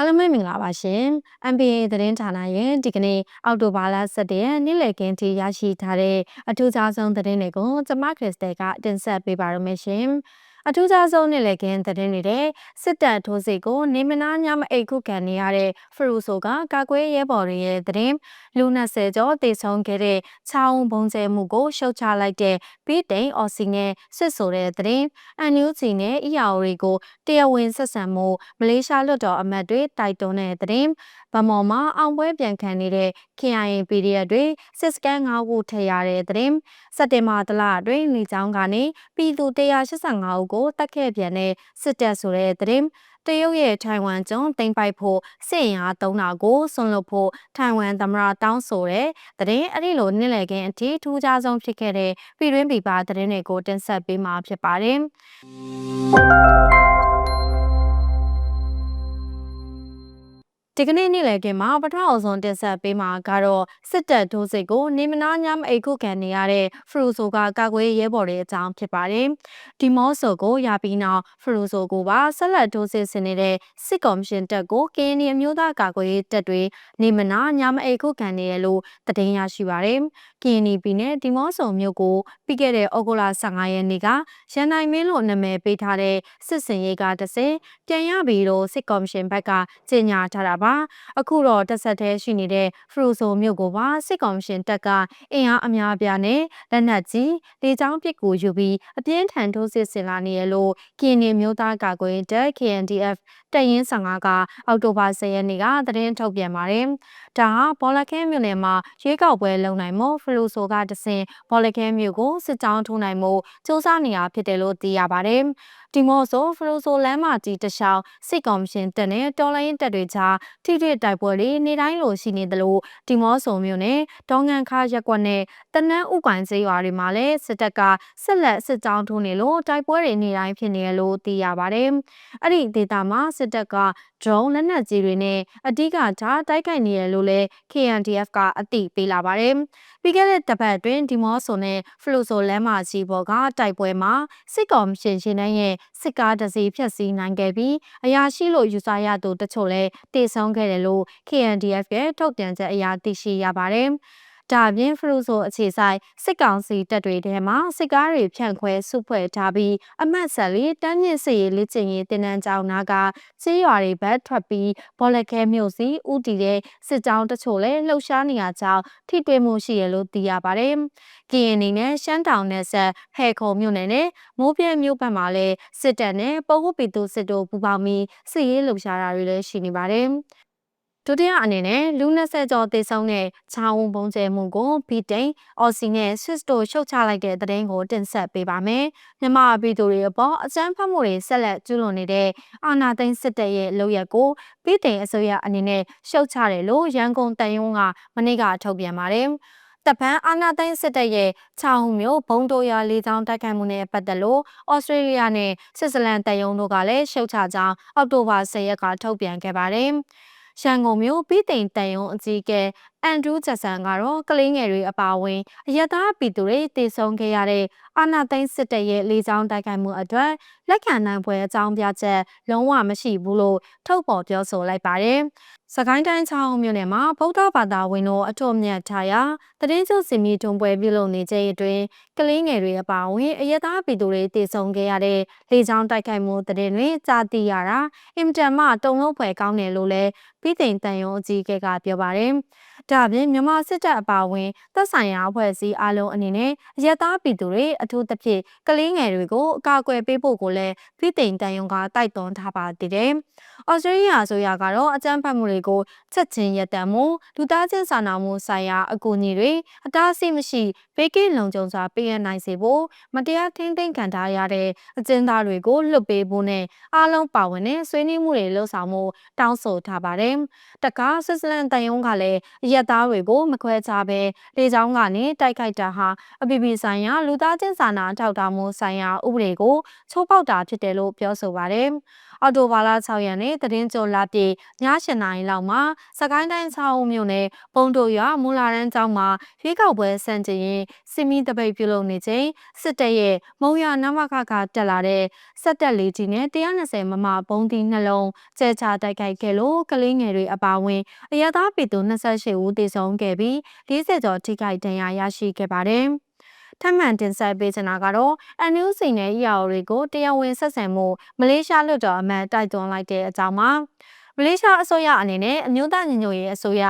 အားလုံးပဲမင်္ဂလာပါရှင်။ MBA သတင်းဌာနရဲ့ဒီကနေ့အောက်တိုဘာလ17ရက်နေ့လည်ခင်းထိရရှိထားတဲ့အထူးခြားဆုံးသတင်းတွေကိုကျွန်မခရစ်စတယ်ကတင်ဆက်ပေးပါရမရှင်။ အထူးခြားဆုံးနေ့လည်ခင်းသတင်းတွေတဲ့စစ်တပ်ထိုးစစ်ကိုနေမနာညမအိတ်ခုခံနေရတဲ့ဖရူဆိုကကာကွယ်ရဲဘော်တွေရဲ့သတင်းလူ20ကျော်တေဆုံးခဲ့တဲ့ချောင်းဘုံကျဲမှုကိုရှုတ်ချလိုက်တဲ့ပြီးတိန်အော်စီနဲ့ဆွစ်ဆိုတဲ့သတင်းအန်ယူဂျီနဲ့အီယာအိုတွေကိုတရားဝင်ဆက်ဆံမှုမလေးရှားလွှတ်တော်အမတ်တွေတိုက်တွန်းတဲ့သတင်းဗမော်မှာအောင်ပွဲပြန်ခံနေတဲ့ KIA PDF တွေစစ်စကန်9ခုထည့်ရတဲ့သတင်းစက်တင်ဘာတလအတွင်းနေကြောင်းကနေပြည်သူ185ဦးကိုတတ်ခဲ့ပြန်တဲ့စစ်တပ်ဆိုတဲ့သတင်းတရုတ်ရဲ့ထိုင်ဝမ်ကျွန်းတင်ပိုက်ဖို့စစ်ရင်အားသုံးတာကိုဆွန့်လွတ်ဖို့ထိုင်ဝမ်သမ္မတတောင်းဆိုတဲ့သတင်းအဲ့ဒီလိုနှစ်လည်ခင်းအထိထူးခြားဆုံးဖြစ်ခဲ့တဲ့ပြည်တွင်းပြည်ပသတင်းတွေကိုတင်ဆက်ပေးမှာဖြစ်ပါတယ် ဒီကနေ့နေ့လည်ခင်းမှာပထမအဆုံးတင်ဆက်ပေးမှာကတော့စစ်တပ်ဒိုးစစ်ကိုနေမနာညမအိတ်ခုခံနေရတဲ့ဖရူဆိုကကာကွယ်ရဲဘော်တွေအကြောင်းဖြစ်ပါတယ်။ဒီမော့ဆိုကိုရပြီးနောက်ဖရူဆိုကိုပါဆက်လက်ဒိုးစစ်ဆင်နေတဲ့စစ်ကော်မရှင်တပ်ကိုကင်းနီအမျိုးသားကာကွယ်ရေးတပ်တွေနေမနာညမအိတ်ခုခံနေရလို့တည်င်းရရှိပါတယ်။ကင်းနီပြည်နယ်ဒီမော့ဆိုမြို့ကိုပြီးခဲ့တဲ့ဩဂုတ်လ15ရက်နေ့ကရန်နိုင်မင်းလို့နာမည်ပေးထားတဲ့စစ်စင်ရေးကတဆင်ပြန်ရပြီးတော့စစ်ကော်မရှင်ဘက်ကကြေညာထားတာပါပါအခုတော့တက်ဆက်သေးရှိနေတဲ့ဖရူဆိုမြို့ကိုပါစစ်ကောင်ရှင်တပ်ကအင်အားအများအပြားနဲ့လက်နက်ကြီးလေကြောင်းပစ်ကူယူပြီးအပြင်းထန်ထိုးစစ်ဆင်လာနေရလို့ကင်းနေမျိုးသားကာကွယ်တပ် KNDF တရင်15ကအောက်တိုဘာ10ရက်နေ့ကသတင်းထုတ်ပြန်ပါတယ်။ဒါဟာဘောလခဲမြို့နယ်မှာရွေးကောက်ပွဲလုပ်နိုင်မှုဖလူဆိုကတဆင်ဘောလခဲမြို့ကိုစစ်ကြောင်းထိုးနိုင်မှုစ조사နေရဖြစ်တယ်လို့သိရပါတယ်။ဒီမော့ဆိုဖရိုဆိုလမ်းမကြီးတလျှောက်စစ်ကော်မရှင်တပ်နဲ့တော်လိုင်းတပ်တွေကြား ထိထိတိုက်ပွဲတွေနေတိုင်းလိုရှိနေသလိုဒီမော့ဆိုမြို့နယ်ဒေါငန်ခါရက်ကွက်နဲ့တနန်းဥကွိုင်စေးရွာတွေမှာလည်းစစ်တပ်ကဆက်လက်စစ်ကြောင်းထိုးနေလို့တိုက်ပွဲတွေနေတိုင်းဖြစ်နေရလို့သိရပါတယ်။အဲ့ဒီဒေသမှာစစ်တပ်က drone လက်နက်ကြီးတွေနဲ့အဓိကထားတိုက်ခိုက်နေရလို့လည်း KNDF ကအသိပေးလာပါတယ်။ပြီးခဲ့တဲ့တပတ်အတွင်းဒီမော့ဆိုနဲ့ဖလိုဆိုလမ်းမကြီးပေါ်ကတိုက်ပွဲမှာစစ်ကောင်ရှင်ရှင်နှန်းရဲ့စစ်ကားတစ်စီးဖျက်ဆီးနိုင်ခဲ့ပြီးအရာရှိလို့ယူဆရသူတချို့လည်းတေဆုံးခဲ့တယ်လို့ KNDF ရဲ့ထုတ်ပြန်ချက်အရသိရှိရပါတယ်။ ဒါပြင်ဖရူဆိုအခြေဆိုင်စစ်ကောင်စီတပ်တွေထဲမှာစစ်ကားတွေဖြန့်ခွဲစုဖွဲ့ထားပြီးအမတ်ဆက်လေးတန်းမြင့်စစ်ရေးလက်ကျင်ရေးတင်နန်းကြောင်းနာကစေးရွာတွေဘက်ထွက်ပြီးဘော်လက်ခဲမြို့စီဥတီတဲ့စစ်ကြောင်းတချို့လည်းလှုပ်ရှားနေရကြောင်းထိတွေ့မှုရှိရလို့သိရပါတယ်။ကရင်နေနဲ့ရှမ်းတောင်နယ်ဆက်ဖဲခုံမြို့နယ်နဲ့မိုးပြဲမြို့ဘက်မှာလည်းစစ်တပ်နဲ့ပဟုပီတုစစ်တို့ပူးပေါင်းပြီးစစ်ရေးလှုပ်ရှားတာတွေလည်းရှိနေပါတယ်။ ဒုတိယအနေနဲ့လူ20ကျော်သေဆုံးတဲ့ချောင်းဘုံကျဲမှုကိုဘီတိန်အော်စီနဲ့ဆွစ်တို့ရှုတ်ချလိုက်တဲ့သတင်းကိုတင်ဆက်ပေးပါမယ်။မြန်မာပြည်သူတွေအပေါ်အကြမ်းဖက်မှုတွေဆက်လက်ကျူးလွန်နေတဲ့အာဏာသိမ်းစစ်တပ်ရဲ့လုပ်ရက်ကိုဘီတိန်အစိုးရအနေနဲ့ရှုတ်ချတယ်လို့ရန်ကုန်တန်ယုံကမနေ့ကထုတ်ပြန်ပါတယ်။တပန်အာနာသိန်းစစ်တပ်ရဲ့ချောင်းမျိုးဘုံတိုရလေးချောင်းတိုက်ခိုက်မှုနဲ့ပတ်သက်လို့ဩစတြေးလျနဲ့ဆွစ်ဇာလန်တရုံတို့ကလည်းရှုတ်ချကြောင်းအောက်တိုဘာ10ရက်ကထုတ်ပြန်ခဲ့ပါတယ်။ ရန်ကုန်မြို့ပြည်သိမ်တန်ယုံအကြီးကဲအန်ဒရူးဂျက်ဆန်ကတော့ကလေးငယ်တွေအပါအဝင်အရသာပြည်သူတွေတည်ဆုံခဲ့ရတဲ့အာနာသိန်းစစ်တပ်ရဲ့လေကြောင်းတိုက်ခိုက်မှုအတွက်လက်ခံနိုင်ပွဲအကြောင်းပြချက်လုံးဝမရှိဘူးလို့ထုတ်ပေါ်ပြောဆိုလိုက်ပါတယ်။စကိုင်းတိုင်းချောင်းမြို့နယ်မှာဗုဒ္ဓဘာသာဝင်တို့အထွတ်မြတ်ထားရာတည်င်းကျစင်မီထုံပွဲပြုလုပ်နေချိန်အတွင်းကလေးငယ်တွေအပါအဝင်အရသာပြည်သူတွေတည်ဆုံခဲ့ရတဲ့လေကြောင်းတိုက်ခိုက်မှုတည်င်းတွေကြားသိရတာအင်တန်မှတုံ့လုံးဖွယ်ကောင်းတယ်လို့လည်းပြည်သိမ်တန်ယုံအကြီးအကဲကပြောပါတယ်။ ဒါပြင်မြန်မာစစ်တပ်အပါအဝင်သက်ဆိုင်ရာအဖွဲ့အစည်းအလုံးအနေနဲ့အယက်သားပြည်သူတွေအထူးသဖြင့်ကလေးငယ်တွေကိုအကာအကွယ်ပေးဖို့ကိုလည်းပြည်သိမ်တန်ယုံကတိုက်တွန်းထားပါသေးတယ်။ဩစတြေးလျအစိုးရကတော့အကြမ်းဖက်မှုတွေကိုချက်ချင်းရပ်တန့်မှုလူသားချင်းစာနာမှုဆိုင်ရာအကူအညီတွေအတားအဆီးမရှိဘေးကင်းလုံခြုံစွာပေးအပ်နိုင်စေဖို့မတရားထိန်းသိမ်းခံထားရတဲ့အကျဉ်းသားတွေကိုလွတ်ပေးဖို့နဲ့အားလုံးပါဝင်တဲ့ဆွေးနွေးမှုတွေလှုပ်ဆောင်မှုတောင်းဆိုထားပါတယ်။တကားဆွစ်ဇာလန်တန်ယုံကလည်းရက်သားတွေကိုမခွဲခြားဘဲလေကြောင်းကနေတိုက်ခိုက်တာဟာအပြည်ပြည်ဆိုင်ရာလူသားချင်းစာနာထောက်ထားမှုဆိုင်ရာဥပဒေကိုချိုးဖောက်တာဖြစ်တယ်လို့ပြောဆိုပါတယ်။အော်တိုဘာလ6ရက်နေ့သတင်းကြိုလာပြေည8နာရီလောက်မှာစကိုင်းတိုင်းဆောင်းမြို့နယ်ပုံတို့ရွာမူလာရန်ကျောင်းမှာရွေးကောက်ပွဲစံကျင်ရင်စီမီတပိတ်ပြုလုပ်နေချိန်စစ်တပ်ရဲ့မုံရနမခကတက်လာတဲ့စက်တက်လေးကြီးနဲ့120မမဘုံဒီနှလုံးကျဲချတိုက်ခိုက်ခဲ့လို့ကလေးငယ်တွေအပါအဝင်အရသာပြည်သူ28ဦးသေဆုံးခဲ့ပြီး40ကျော်ထိခိုက်ဒဏ်ရာရရှိခဲ့ပါတယ်။ ထပ်မံတင်ဆက်ပေးချင်တာကတော့အန်နူးစိန်နဲ့ EAO တွေကိုတရားဝင်ဆက်ဆံမှုမလေးရှားလွှတ်တော်အမတ်တိုက်တွန်းလိုက်တဲ့အကြောင်းပါ။မလေးရှားအစိုးရအနေနဲ့အမျိုးသားညီညွတ်ရေးအစိုးရ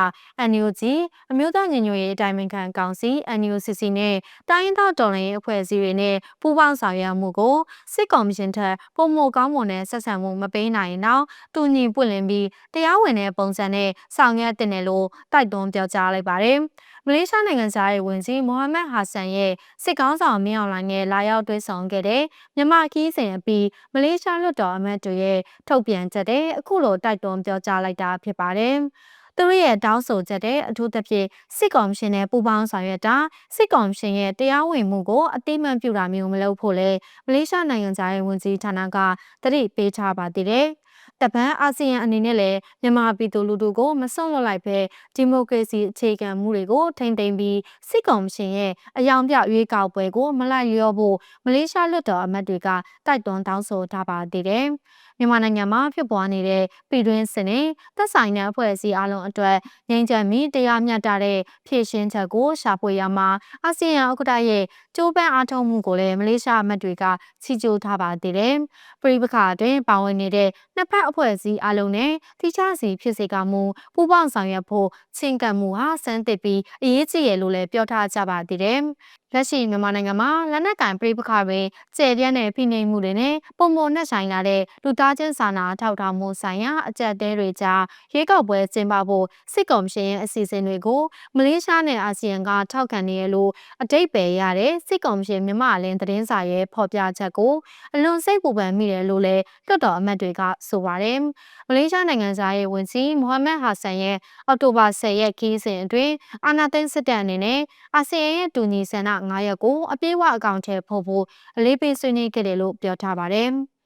NUG အမျိုးသားညီညွတ်ရေးအတိုင်းအခံကောင်စီ NUCC နဲ့တိုင်းရင်းသားတော်လှန်ရေးအဖွဲ့အစည်းတွေနဲ့ပူးပေါင်းဆောင်ရွက်မှုကိုစစ်ကော်မရှင်ထက်ပုံမကောင်းမွန်တဲ့ဆက်ဆံမှုမပေးနိုင်ရင်တော့တူညီပွင့်လင်းပြီးတရားဝင်တဲ့ပုံစံနဲ့ဆောင်ရွက်တင်တယ်လို့တိုက်တွန်းပြောကြားလိုက်ပါတယ်။ မလေးရှားနိုင်ငံသားရဲ့ဝန်ကြီးမိုဟာမက်ဟာဆန်ရဲ့စစ်ကောင်းဆောင်မင်းအောင်လှိုင်နဲ့လာရောက်တွေ့ဆုံခဲ့တဲ့မြန်မာခီးစဉ်အပြီးမလေးရှားလွှတ်တော်အမတ်တွေရဲ့ထုတ်ပြန်ချက်တဲ့အခုလိုတိုက်တွန်းပြောကြားလိုက်တာဖြစ်ပါတယ်။သူတို့ရဲ့တောင်းဆိုချက်တဲ့အထူးသဖြင့်စစ်ကော်မရှင်နဲ့ပူးပေါင်းဆောင်ရွက်တာစစ်ကော်မရှင်ရဲ့တရားဝင်မှုကိုအတိမတ်ပြုတာမျိုးမလုပ်ဖို့လဲမလေးရှားနိုင်ငံသားရဲ့ဝန်ကြီးဌာနကတတိပေးထားပါသေးတယ်။ တပန်းအာဆီယံအနေနဲ့လည်းမြန်မာပြည်သူလူထုကိုမစွန့်လွတ်လိုက်ပဲဒီမိုကရေစီအခြေခံမှုတွေကိုထိန်းသိမ်းပြီးစစ်ကောင်ရှင်ရဲ့အယောင်ပြရွေးကောက်ပွဲကိုမလိုက်လျောဖို့မလေးရှားလွှတ်တော်အမတ်တွေကတိုက်တွန်းတောင်းဆိုထားပါသေးတယ်။ မြန်မာနိုင်ငံမှာဖြစ်ပွားနေတဲ့ပြည်တွင်းစစ်နဲ့သက်ဆိုင်တဲ့အဖွဲ့အစည်းအလုံးအတွက်ငြိမ်းချမ်းပြီးတရားမျှတတဲ့ဖြည့်ရှင်းချက်ကိုရှာဖွေရမှာအာဆီယံဥက္ကဋ္ဌရဲ့ကြိုးပမ်းအားထုတ်မှုကိုလည်းမလေးရှားအမတ်တွေကချီးကျူးထားပါသေးတယ်။ပြည်ပခါအတွင်းပါဝင်နေတဲ့နှစ်ဖက်အဖွဲ့အစည်းအလုံးနဲ့တိကျစီဖြစ်စေကမူပူးပေါင်းဆောင်ရွက်ဖို့ချင်းကပ်မှုဟာစမ်းသစ်ပြီးအရေးကြီးရလို့လည်းပြောထားကြပါသေးတယ်။လက်ရှိမြန်မာနိုင်ငံမှာလက်နက်ကင်ပြည်ပခါတွင်ကျယ်ပြန့်တဲ့ဖိနှိပ်မှုတွေနဲ့ပုံမနဲ့ဆိုင်လာတဲ့လူသားချင်းစာနာထောက်ထားမှုဆိုင်ရာအကြက်တဲတွေကြားရွေးကောက်ပွဲကျင်းပဖို့စစ်ကော်မရှင်ရဲ့အစီအစဉ်တွေကိုမလေးရှားနဲ့အာဆီယံကထောက်ခံနေရလို့အတိတ်ပဲရတဲ့စစ်ကော်မရှင်မြန်မာအလင်းသတင်းစာရဲ့ဖော်ပြချက်ကိုအလွန်စိတ်ပူပန်မိတယ်လို့လည်းလွှတ်တော်အမတ်တွေကဆိုပါတယ်။မလေးရှားနိုင်ငံသားရဲ့ဝန်ကြီးမိုဟာမက်ဟာဆန်ရဲ့အောက်တိုဘာ10ရက်ခီးစဉ်အတွင်းအာနာသိန်းစစ်တပ်အနေနဲ့အာဆီယံရဲ့တူညီဆန္ဒ9ရက်ကိုအပြည့်အဝအကောင့်ထဲဖို့ဖို့အလေးပေးဆွေးနွေးခဲ့တယ်လို့ပြောထားပါတယ်။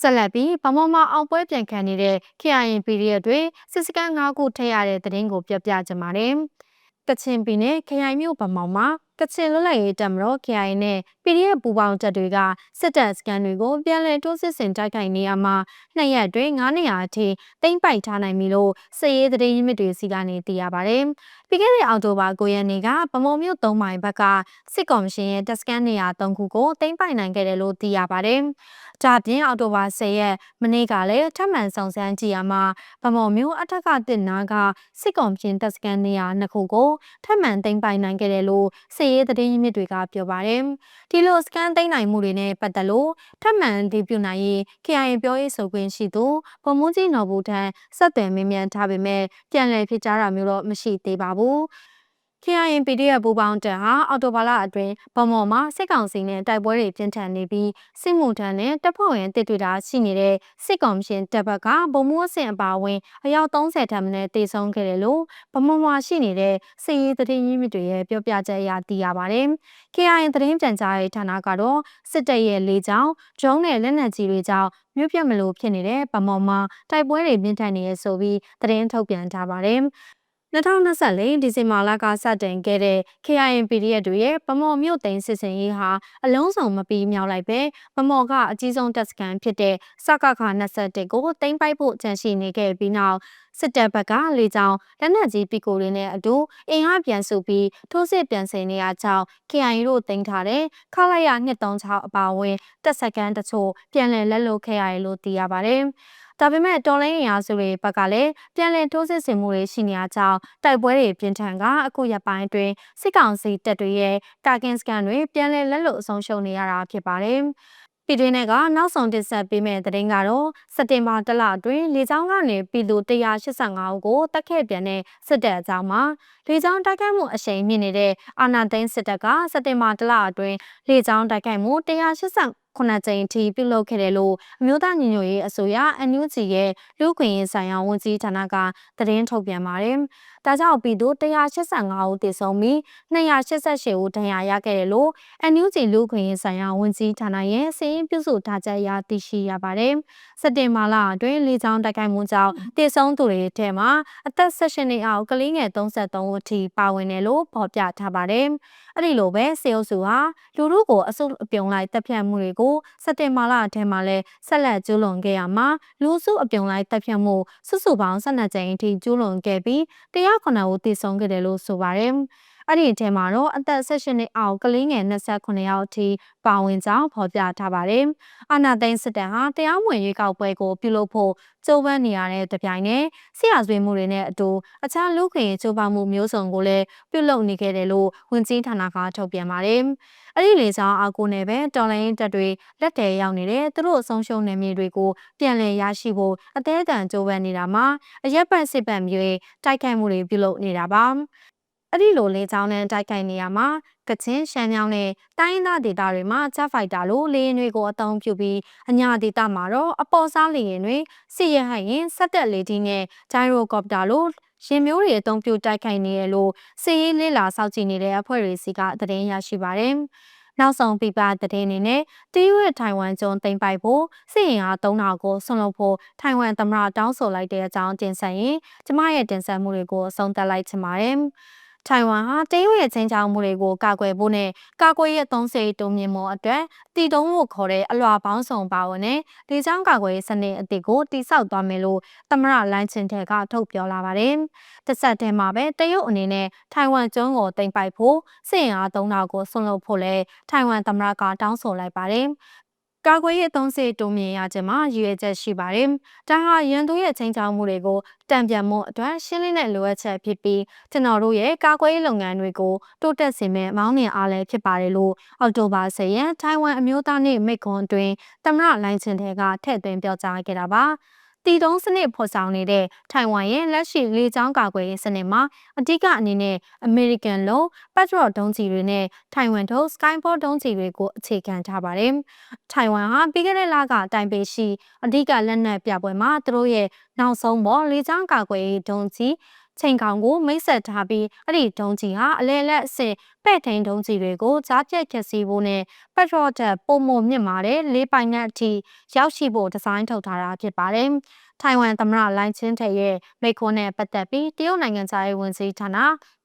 ဆက်လက်ပြီးဗမော်မအောင်ပွဲပြန်ခံနေတဲ့ KIN period တွေစစ်စကန်၅ခုထည့်ရတဲ့သတင်းကိုပြပြကြပါမယ်။ကချင်ပြည်နယ်ခရိုင်မြို့ဗမော်မှာကချင်လွတ်လပ်ရေးတပ်မတော် KIA နဲ့ PDF ပူးပေါင်းတပ်တွေကစစ်တပ်စကန်တွေကိုပြန်လည်တိုးစစ်ဆင်တိုက်ခိုက်နေရမှာနှစ်ရက်အတွင်း9နေရာအထိတိမ့်ပိုက်ထားနိုင်ပြီလို့စစ်ရေးသတင်းရင်းမြစ်တွေစီကနေသိရပါဗျ။ပြီးခဲ့တဲ့အောက်တိုဘာ9ရက်နေ့ကဗမုံမြို့3မိုင်ဘက်ကစစ်ကော်မရှင်ရဲ့တပ်စကန်နေရာ3ခုကိုတိမ့်ပိုက်နိုင်ခဲ့တယ်လို့သိရပါတယ်။ဒါပြင်အော်တိုဘာ10ရက်မနေ့ကလည်းထပ်မံဆောင်ဆန်းကြည့်ရမှာဗမော်မျိုးအထက်ကတစ်နာကစစ်ကောင်ပြင်တပ်စခန်းနေရာနှစ်ခုကိုထပ်မံသိမ်းပိုင်နိုင်ခဲ့တယ်လို့စစ်ရေးသတင်းရင်းမြစ်တွေကပြောပါတယ်။ဒီလိုစကန်သိမ်းနိုင်မှုတွေနဲ့ပတ်သက်လို့ထပ်မံဒီပြုနိုင်ရေး KIA ပြောရေးဆိုခွင့်ရှိသူဗိုလ်မှူးကြီးနော်ဘူးထံဆက်သွယ်မေးမြန်းထားပေမဲ့ပြန်လည်ဖြစ်ကြားတာမျိုးတော့မရှိသေးပါဘူး။ KIN PDF ပူပေါင်းတပ်ဟာအော်တိုဘာလအတွင်းဗမော်မှာစစ်ကောင်စီနဲ့တိုက်ပွဲတွေပြင်းထန်နေပြီးစစ်မှုထမ်းနဲ့တပ်ဖွဲ့ဝင်တစ်တွေ့တာရှိနေတဲ့စစ်ကောင်ရှင်တပ်ဘက်ကဗုံမိုးအဆင့်အပါအဝင်အယောက်30ထပ်မံတေဆုံးခဲ့တယ်လို့ဗမော်မှာရှိနေတဲ့စစ်ရေးသတင်းရင်းမြစ်တွေရဲ့ပြောပြချက်အရသိရပါတယ်။ KIN သတင်းပြန်ကြားရေးဌာနကတော့စစ်တပ်ရဲ့လေကြောင်းဒရုန်းနဲ့လက်နက်ကြီးတွေကြောင့်မြို့ပြမလို့ဖြစ်နေတဲ့ဗမော်မှာတိုက်ပွဲတွေပြင်းထန်နေရဆိုပြီးသတင်းထုတ်ပြန်ထားပါတယ်။ 2024ဒီဇင်ဘာလကစတင်ခဲ့တဲ့ KIN PDF တွေရဲ့ဗမော်မြို့သိမ်းစစ်စင်ရေးဟာအလုံးစုံမပြီးမြောက်လိုက်ပဲဗမော်ကအကြီးဆုံးတပ်စခန်းဖြစ်တဲ့စကခ21ကိုသိမ်းပိုက်ဖို့ကြံရှိနေခဲ့ပြီးနောက်စစ်တပ်ဘက်ကလေကြောင်းလက်နက်ကြီးပီကိုတွေနဲ့အတူအင်အားပြန်စုပြီးထိုးစစ်ပြန်ဆင်နေရကြောင်း KIA တို့တင်ထားတဲ့ခလာရ236အပါအဝင်တပ်စခန်းတချို့ပြန်လည်လက်လွတ်ခဲ့ရတယ်လို့သိရပါတယ်။ ဒါပေမဲ့တော်လိုင်းရင်အားစုတွေဘက်ကလည်းပြန်လည်ထိုးစစ်ဆင်မှုတွေရှိနေကြကြောင်းတိုက်ပွဲတွေပြင်းထန်ကအခုရက်ပိုင်းအတွင်းစစ်ကောင်စီတပ်တွေရဲ့ကာကင်စကန်တွေပြန်လည်လက်လွတ်အဆုံးရှုံးနေရတာဖြစ်ပါတယ်။ပြည်တွင်းကနောက်ဆုံးတင်ဆက်ပေးမယ့်သတင်းကတော့စက်တင်ဘာတလအတွင်းလေကြောင်းကနေပြည်သူ185ဦးကိုတက်ခဲ့ပြန်တဲ့စစ်တပ်အကြောင်းမှာလေကြောင်းတိုက်ခိုက်မှုအရှိန်မြင့်နေတဲ့အာနာသိန်းစစ်တပ်ကစက်တင်ဘာတလအတွင်းလေကြောင်းတိုက်ခိုက်မှု189 9ကြိမ်အထိပြုလုပ်ခဲ့တယ်လို့အမျိုးသားညီညွတ်ရေးအစိုးရ NUG ရဲ့လူ့ခွင့်ရေးဆိုင်ရာဝန်ကြီးဌာနကသတင်းထုတ်ပြန်ပါတယ်။ ဒါကြောင့်ပြည်သူ185ဦးသေဆုံးပြီး288ဦးဒဏ်ရာရခဲ့တယ်လို့ NUG လူ့ခွင့်ရေးဆိုင်ရာဝန်ကြီးဌာနရဲ့စီးရင်ပြုစုထားချက်အရသိရှိရပါတယ်။စက်တင်ဘာလအတွင်းလေကြောင်းတိုက်ခိုက်မှုကြောင့်သေဆုံးသူတွေထဲမှာအသက်18နှစ်အောက်ကလေးငယ်33ဦးအထိပါဝင်တယ်လို့ဖော်ပြထားပါတယ်။အဲ့ဒီလိုပဲစေအုပ်စုဟာလူမှုကိုအစုအပြုံလိုက်တပ်ဖြတ်မှုတွေကိုစက်တင်ဘာလအထက်မှာလဲဆက်လက်ကျူးလွန်ခဲ့ရမှာလူစုအပြုံလိုက်တပ်ဖြတ်မှုစုစုပေါင်း12ကြိမ်အထိကျူးလွန်ခဲ့ပြီး109ဦးသေဆုံးခဲ့တယ်လို့ဆိုပါတယ်။ အဲ့ဒီအထဲမှာတော့အသက်16နှစ်အောက်ကလေးငယ်28ယောက်အထိပါဝင်ကြောင်းဖော်ပြထားပါတယ်။အာနာသိန်းစစ်တပ်ဟာတရားမဝင်ရွေးကောက်ပွဲကိုပြုလုပ်ဖို့ကြိုးပမ်းနေရတဲ့တပြိုင်နက်ဆရာဆွေးမှုတွေနဲ့အတူအခြားလူခွင့်ကြိုးပမ်းမှုမျိုးစုံကိုလည်းပြုလုပ်နေခဲ့တယ်လို့ဝန်ကြီးဌာနကထုတ်ပြန်ပါတယ်။အဲ့ဒီလေဆောင်အကူနဲ့ပဲတော်လိုင်းတပ်တွေလက်တဲရောက်နေတဲ့သူတို့အဆုံးရှုံးနေမြေတွေကိုပြန်လည်ရရှိဖို့အသေးအံကြိုးပမ်းနေတာမှာအရက်ပတ်စစ်ပတ်မျိုးတိုက်ခိုက်မှုတွေပြုလုပ်နေတာပါ။ အဲ့ဒီလိုလေကြောင်းနဲ့တိုက်ခိုက်နေရမှာကချင်ရှမ်းမြောင်းနဲ့တိုင်းရင်းသားဒေသတွေမှာဂျက်ဖိုက်တာလိုလေယာဉ်တွေကိုအသုံးပြုပြီးအညာဒေသမှာတော့အပေါ်စားလေယာဉ်တွေစစ်ရဟတ်ရင်စက်တက်လေတီနဲ့ဂျိုင်ရိုကော်ပတာလိုရင်မျိုးတွေအသုံးပြုတိုက်ခိုက်နေရလို့စစ်ရေးလေးလာစောင့်ကြည့်နေတဲ့အဖွဲ့တွေစီကသတင်းရရှိပါတယ်။နောက်ဆုံးပြပတဲ့အနေနဲ့တီးရွက်ထိုင်ဝမ်ကျွန်းတင်ပိုက်ဖို့စစ်ရင်အား3000ကိုဆွန့်လွတ်ဖို့ထိုင်ဝမ်သမ္မတတောင်းဆိုလိုက်တဲ့အကြောင်းတင်ဆက်ရင်ကျမရဲ့တင်ဆက်မှုတွေကိုအဆုံးသတ်လိုက်ချင်ပါတယ်။ ထိုင်ဝမ်ဟာတရုတ်ရဲ့ချင်းချောင်းမှုတွေကိုကာကွယ်ဖို့နဲ့ကာကွယ်ရေးသုံးစိတ်တုံမြင့်မှုအတွက်တည်တုံးဖို့ခေါ်တဲ့အလွာပေါင်းစုံပါဝင်တဲ့လေကြောင်းကာကွယ်ရေးစနစ်အသစ်ကိုတိစောက်သွားမယ်လို့သမရလိုင်းချင်တဲ့ကထုတ်ပြောလာပါတယ်။တစ်ဆက်တည်းမှာပဲတရုတ်အနေနဲ့ထိုင်ဝမ်ကျွန်းကိုတင်ပိုက်ဖို့စစ်ရင်အား3000ကိုဆွန့်လွတ်ဖို့လဲထိုင်ဝမ်သမရကတောင်းဆိုလိုက်ပါတယ်။ ကာကွယ်ရေးအသုံးစရိတ်တိုးမြင့်ရခြင်းမှာရည်ရွယ်ချက်ရှိပါတယ်။ဒါဟာရန်သူရဲ့ချိန်ချောက်မှုတွေကိုတံပြန်မှုအတွက်ရှင်းလင်းတဲ့လိုအပ်ချက်ဖြစ်ပြီးကျွန်တော်တို့ရဲ့ကာကွယ်ရေးလုပ်ငန်းတွေကိုတိုးတက်စေမယ့်မောင်းနှင်အားလည်းဖြစ်ပါတယ်လို့အောက်တိုဘာ10ရက်ထိုင်ဝမ်အမျိုးသားနေ့မိန့်ခွန်းအတွင်းသမ္မတလိုင်းချင်တဲ့ကထည့်သွင်းပြောကြားခဲ့တာပါ။ တည်တုံးစနစ်ဖော်ဆောင်နေတဲ့ထိုင်ဝမ်ရဲ့လက်ရှိလေကြောင်းကာကွယ်ရေးစနစ်မှာအဓိကအနေနဲ့ American လို့ Patriot ဒုံးကျည်တွေနဲ့ထိုင်ဝမ်ထုတ် Skyborg ဒုံးကျည်တွေကိုအခြေခံထားပါတယ်။ထိုင်ဝမ်ဟာပြီးခဲ့တဲ့လကတိုင်ပေရှိအဓိကလက်နက်ပြပွဲမှာသူတို့ရဲ့နောက်ဆုံးပေါ်လေကြောင်းကာကွယ်ရေးဒုံးကျည် ချိန်ကောင်ကိုမိတ်ဆက်ထားပြီးအဲ့ဒီဒုံးကြီးဟာအလဲလက်အဆင့်ပဲ့ထိန်ဒုံးကြီးတွေကိုကြားပြက်ဖြက်စီးဖို့နဲ့ပက်ထရော့တက်ပုံမမြင့်မာတဲ့လေးပိုင်နက်အထိရောက်ရှိဖို့ဒီဇိုင်းထုတ်ထားတာဖြစ်ပါတယ်။ထိုင်ဝမ်သမ္မတလိုင်းချင်းထေရဲ့မိခွန်းနဲ့ပတ်သက်ပြီးတရုတ်နိုင်ငံသားရေးဝန်ကြီးဌာန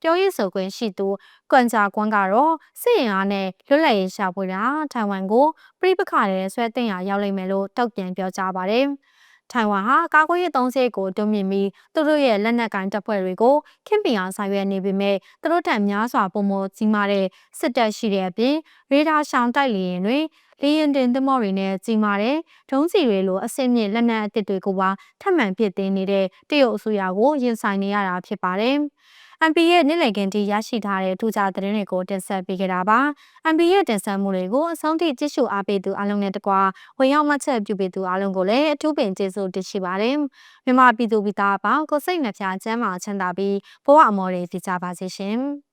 ပြောရေးဆိုခွင့်ရှိသူကွမ်ဂျာကွမ်ကတော့စစ်ရင်အားနဲ့လွတ်လပ်ရေးရှာဖွေတာထိုင်ဝမ်ကိုပြိပခါတဲ့ဆွဲတင်ရရောက်လိမ့်မယ်လို့တောက်ပြန်ပြောကြားပါတယ်။ ထိုင်ဝမ်ဟာကာကွယ်ရေးသုံးစရိတ်ကိုတွန်းမြင့်ပြီးသူတို့ရဲ့လက်နက်ကိုင်တပ်ဖွဲ့တွေကိုခင်ပင်အောင်ဆောင်ရွက်နေပေမဲ့သူတို့ထံများစွာပုံမကြီးမားတဲ့စစ်တပ်ရှိတဲ့အပြင်ရေဒါရှောင်တိုက်လေရင်တွေလေရင်တင်သမော့တွေနဲ့ကြီးမားတဲ့ဒုံးစီတွေလိုအဆင့်မြင့်လက်နက်အသစ်တွေကိုပါထပ်မံဖြစ်သိမ်းနေတဲ့တရုတ်အစိုးရကိုရင်ဆိုင်နေရတာဖြစ်ပါတယ်။ MP ရဲ့နေ့လည်ခင်းထိရရှိထားတဲ့ထူးခြားသတင်းတွေကိုတင်ဆက်ပေးခဲ့တာပါ။ MP ရဲ့တင်ဆက်မှုတွေကိုအဆုံးထိကြည့်ရှုအားပေးသူအားလုံးနဲ့တကွာဝင်ရောက်မှတ်ချက်ပြုပေးသူအားလုံးကိုလည်းအထူးပင်ကျေးဇူးတင်ရှိပါတယ်။မြန်မာပြည်သူပြည်သားအပေါင်းကိုစိတ်နှဖျားချမ်းသာချမ်းသာပြီးဘဝအမော်တွေတည်ကြပါစေရှင်။